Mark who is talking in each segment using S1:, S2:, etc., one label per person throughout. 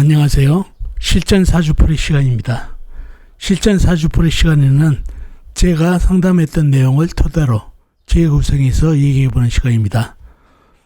S1: 안녕하세요. 실전 사주풀이 시간입니다. 실전 사주풀이 시간에는 제가 상담했던 내용을 토대로 재구성해서 얘기해보는 시간입니다.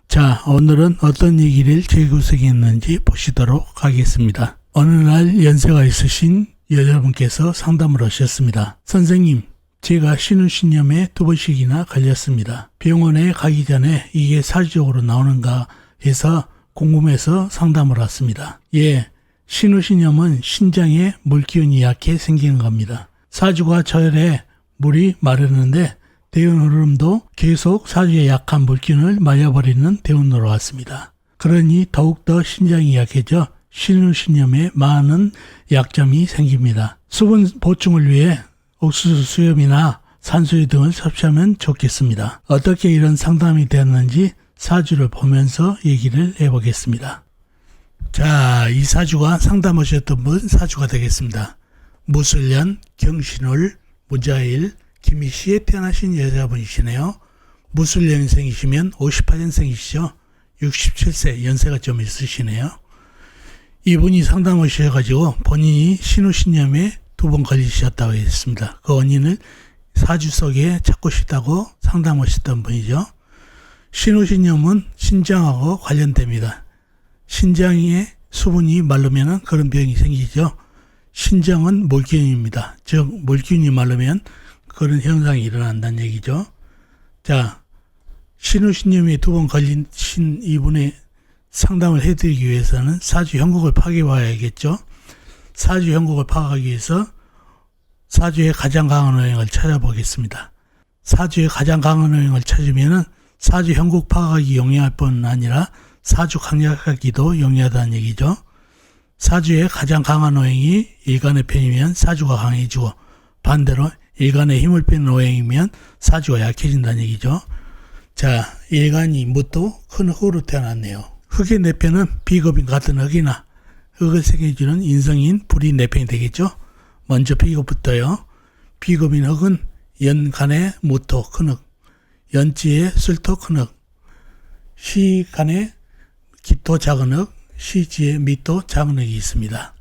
S1: 자, 오늘은 어떤 얘기를 재구성했는지 보시도록 하겠습니다. 어느 날 연세가 있으신 여자분께서 상담을 하셨습니다. 선생님, 제가 신우신염에 두 번씩이나 걸렸습니다. 병원에 가기 전에 이게 사주적으로 나오는가 해서 궁금해서 상담을 왔습니다. 예, 신우신염은 신장에 물기운이 약해 생기는 겁니다. 사주가 저혈에 물이 마르는데 대운 흐름도 계속 사주에 약한 물기운을 말려버리는 대운으로 왔습니다. 그러니 더욱더 신장이 약해져 신우신염에 많은 약점이 생깁니다. 수분 보충을 위해 옥수수 수염이나 산수유 등을 섭취하면 좋겠습니다. 어떻게 이런 상담이 되었는지 사주를 보면서 얘기를 해보겠습니다. 자, 이 사주가 상담하셨던 분 사주가 되겠습니다. 무술년, 경신월, 무자일, 김희씨에 태어나신 여자분이시네요. 무술년생이시면 58년생이시죠. 67세 연세가 좀 있으시네요. 이분이 상담하셔가지고 본인이 신우신염에 두 번 걸리셨다고 했습니다. 그 원인을 사주 속에 찾고 싶다고 상담하셨던 분이죠. 신우신염은 신장하고 관련됩니다. 신장에 수분이 마르면 그런 병이 생기죠. 신장은 물기운입니다. 즉 물기운이 마르면 그런 현상이 일어난다는 얘기죠. 자, 신우신염에 두번 걸린 신 이분의 상담을 해드리기 위해서는 사주 형국을 파괴봐야겠죠. 사주 형국을 파악하기 위해서 사주의 가장 강한 오행을 찾아보겠습니다. 사주의 가장 강한 오행을 찾으면은 사주 형국 파악하기 용이할 뿐 아니라 사주 강약하기도 용이하다는 얘기죠. 사주의 가장 강한 오행이 일간의 편이면 사주가 강해지고 반대로 일간의 힘을 빼는 오행이면 사주가 약해진다는 얘기죠. 자, 일간이 무도 큰 흑으로 태어났네요. 흑의 내편은 비겁인 같은 흑이나 흑을 생겨주는 인성인 불이 내편이 되겠죠. 먼저 비겁부터요. 비겁인 흑은 연간의 무토 큰 흑, 연지의 흑, 시간의 기토 작은 흑, 시지의 미토 작은 흑이 있습니다.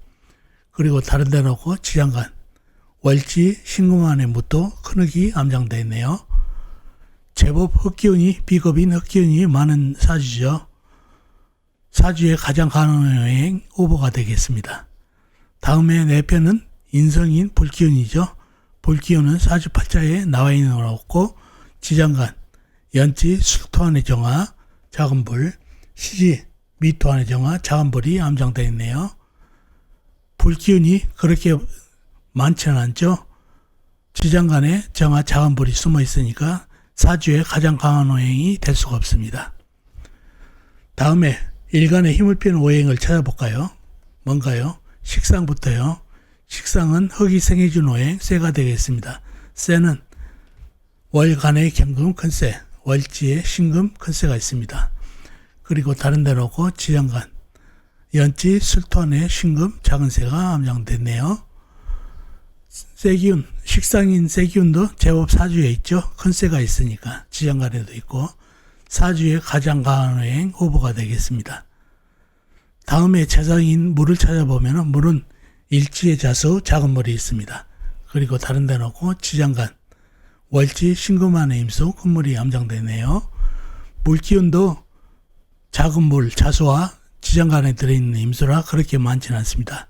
S1: 그리고 다른 데 놓고 지장간, 월지 신금안의 무토 큰 흑이 암장되어 있네요. 제법 흑기운이 비겁인 흑기운이 많은 사주죠. 사주의 가장 가능한 오보가 되겠습니다. 다음에 네 편은 인성인 불기운이죠. 불기운은 사주 팔자에 나와 있는 걸 없고 지장간, 연지, 술토안의 정화, 작은 불, 시지, 미토안의 정화, 작은 불이 암장되어 있네요. 불 기운이 그렇게 많지는 않죠. 지장간에 정화, 작은 불이 숨어 있으니까 사주의 가장 강한 오행이 될 수가 없습니다. 다음에 일간의 힘을 빼는 오행을 찾아볼까요? 뭔가요? 식상부터요. 식상은 흙이 생해준 오행 쇠가 되겠습니다. 쇠는 월간의 경금 큰쇠, 월지에 신금 큰쇠가 있습니다. 그리고 다른 데 놓고 지장간, 연지 술토안의 신금 작은 쇠가 암장됐네요. 쇠기운, 식상인 쇠기운도 제법 사주에 있죠. 큰 쇠가 있으니까 지장간에도 있고 사주의 가장 강한 오행 후보가 되겠습니다. 다음에 재상인 물을 찾아보면 물은 일지의 자수 작은 물이 있습니다. 그리고 다른 데 놓고 지장간, 월지 신금안의 임수 큰 물이 암장되네요. 물기운도 작은 물 자수와 지장간에 들어있는 임수라 그렇게 많지는 않습니다.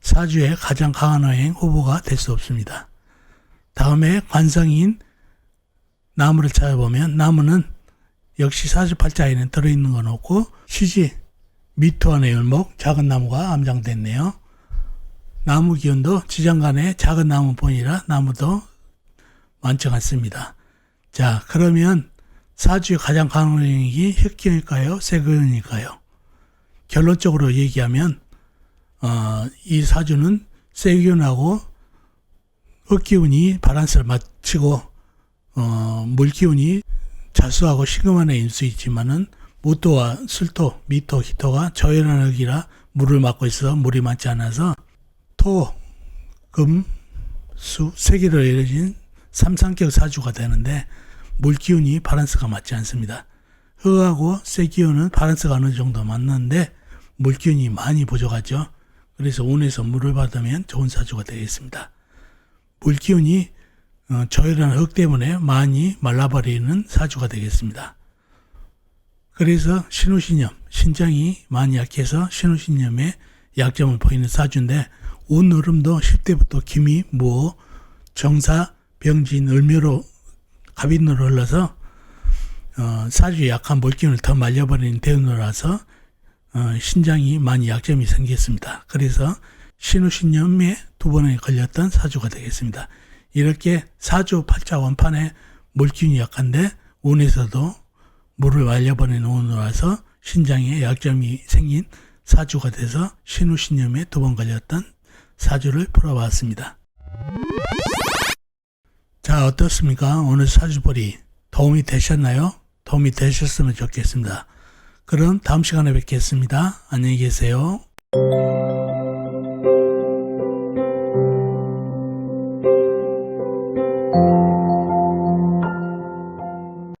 S1: 사주의 가장 강한 오행 후보가 될 수 없습니다. 다음에 관성인 나무를 찾아보면 나무는 역시 사주팔자에는 들어있는 건 없고 시지 미토안의 열목 작은 나무가 암장됐네요. 나무 기운도 지장간에 작은 나무뿐이라 나무도 많지 않습니다. 자 그러면 사주의 가장 강한 영역이 흑기운일까요? 세기운일까요? 결론적으로 얘기하면 어, 이 사주는 세기운하고 흑기운이 바란스를 맞추고 어, 물기운이 자수하고 신금안에 인수 있지만은 무토와 술토, 미토, 히토가 저열한 흙이라 물을 막고 있어 물이 많지 않아서 토, 금, 수, 세 개로 이루어진 삼상격 사주가 되는데 물 기운이 바란스가 맞지 않습니다. 흙하고 쇠 기운은 바란스가 어느 정도 맞는데 물기운이 많이 부족하죠. 그래서 온에서 물을 받으면 좋은 사주가 되겠습니다. 물기운이 어, 저혈한 흙 때문에 많이 말라버리는 사주가 되겠습니다. 그래서 신우신염, 신장이 많이 약해서 신우신염에 약점을 보이는 사주인데 온 흐름도 10대부터 기미, 무호, 정사, 병진, 을묘로 갑인으로 흘러서 어, 사주에 약한 물기운을 더 말려버리는 대운으로라서 어, 신장이 많이 약점이 생겼습니다. 그래서 신우신염에 두 번에 걸렸던 사주가 되겠습니다. 이렇게 사주 팔자 원판에 물기운이 약한데 운에서도 물을 말려버리는 운으로라서 신장에 약점이 생긴 사주가 돼서 신우신염에 두 번 걸렸던 사주를 풀어봤습니다. 자 어떻습니까? 오늘 사주벌이 도움이 되셨나요? 도움이 되셨으면 좋겠습니다. 그럼 다음 시간에 뵙겠습니다. 안녕히 계세요.